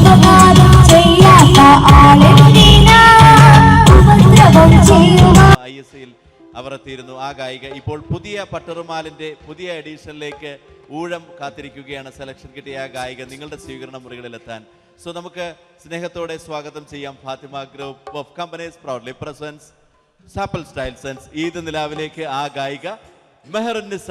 ഉപകാരം അവർ എത്തിയിരുന്നു. ആ ഗായിക ഇപ്പോൾ പുതിയ പട്ടറുമാലിന്റെ പുതിയ എഡീഷനിലേക്ക് ഊഴം കാത്തിരിക്കുകയാണ് സെലക്ഷൻ കിട്ടിയ ആ ഗായിക. നിങ്ങളുടെ സ്വീകരണ മുറികളിലെത്താൻ. സോ നമുക്ക് സ്നേഹത്തോടെ സ്വാഗതം ചെയ്യാം. Fathima group of companies proudly presents Sapple style sense. Eid നിലാവിലേക്ക് ആ ഗായിക മെഹറുന്നിസ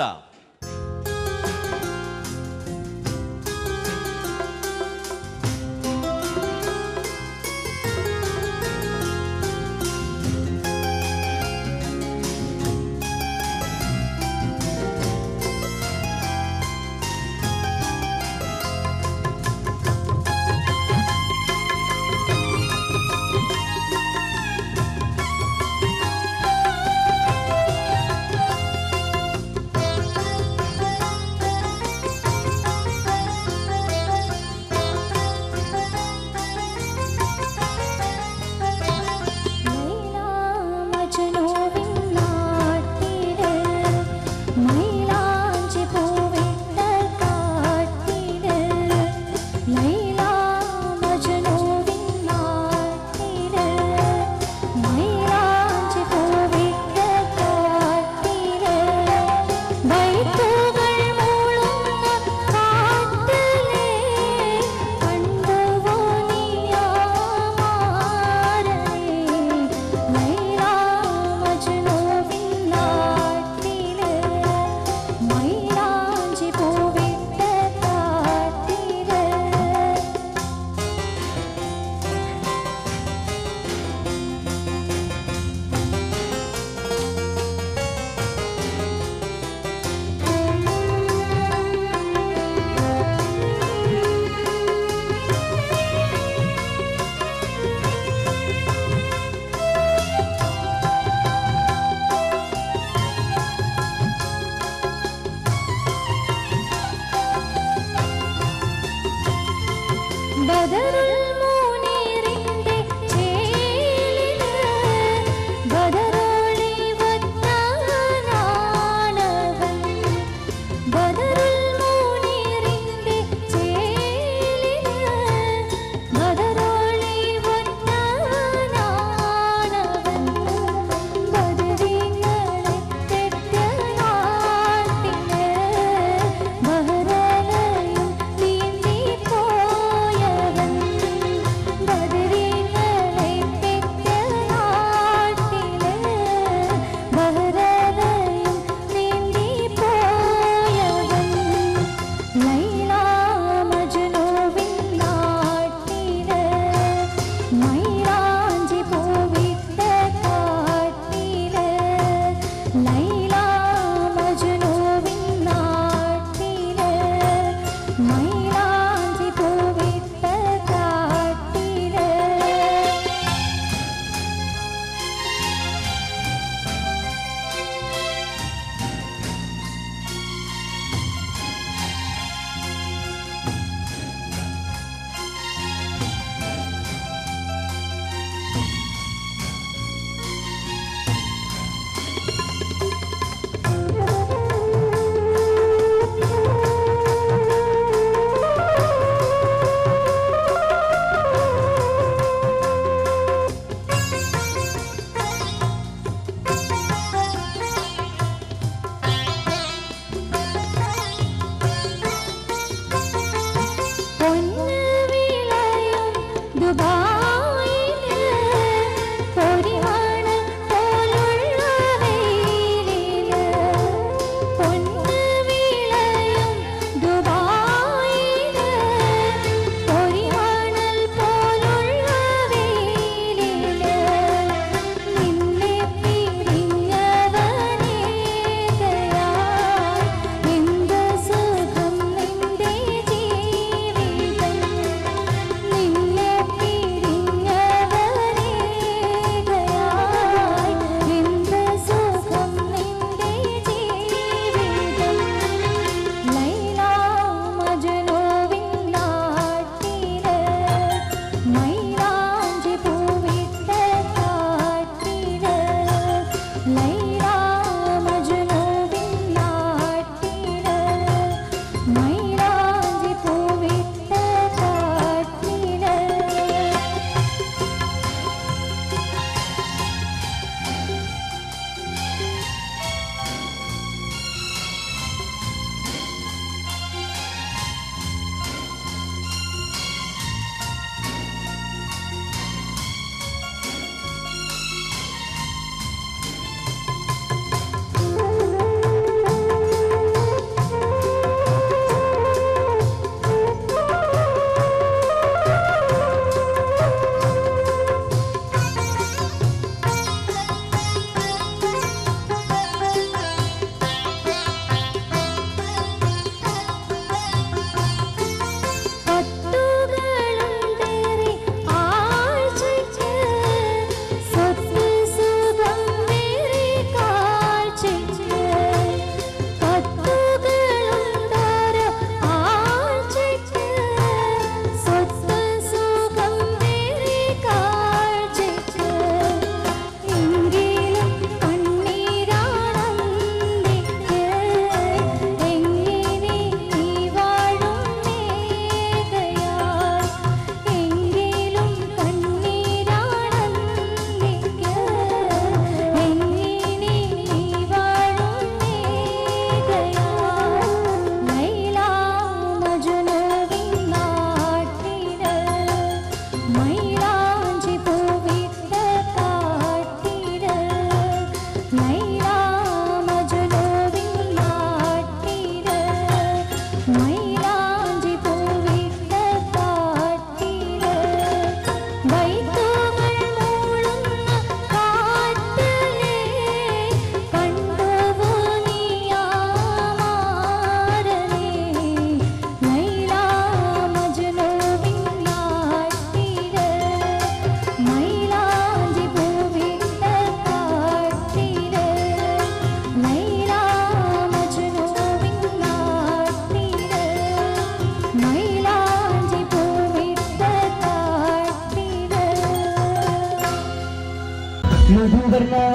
मधुबरना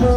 तो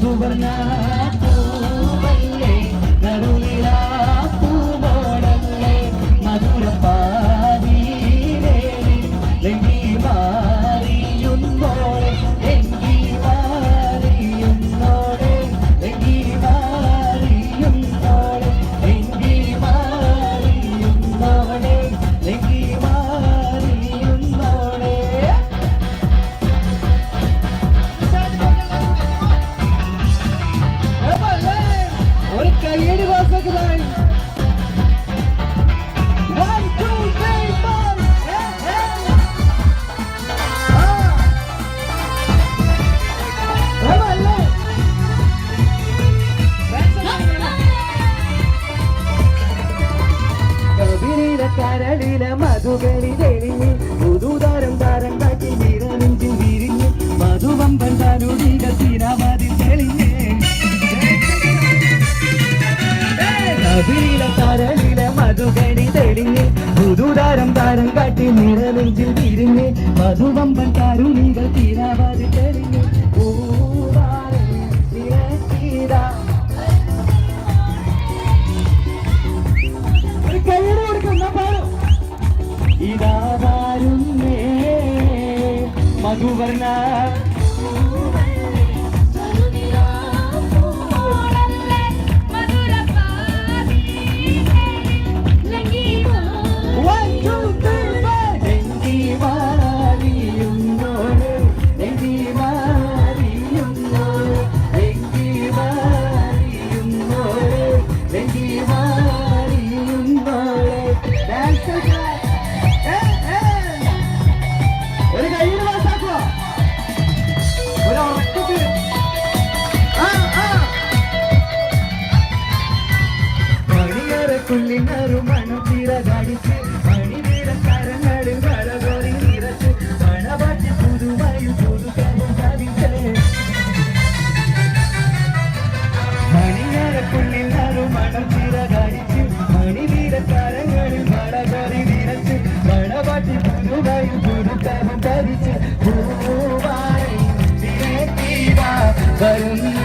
governar. നിഴലുജിൽ തിരിഞ്ഞ് മധുവമ്പൻ കരുണികൾ തീരാവാതെ തെളിഞ്ഞ്. ഇതാ വരുന്നേ മധുവർണ மனம் சிறகடிச்சு மணி வீர கரங்களில் மடகரி விரச்சு மடவாட்டி புதுவையில் புதுத்தரும் தரிச்சு பூவாரை வரும்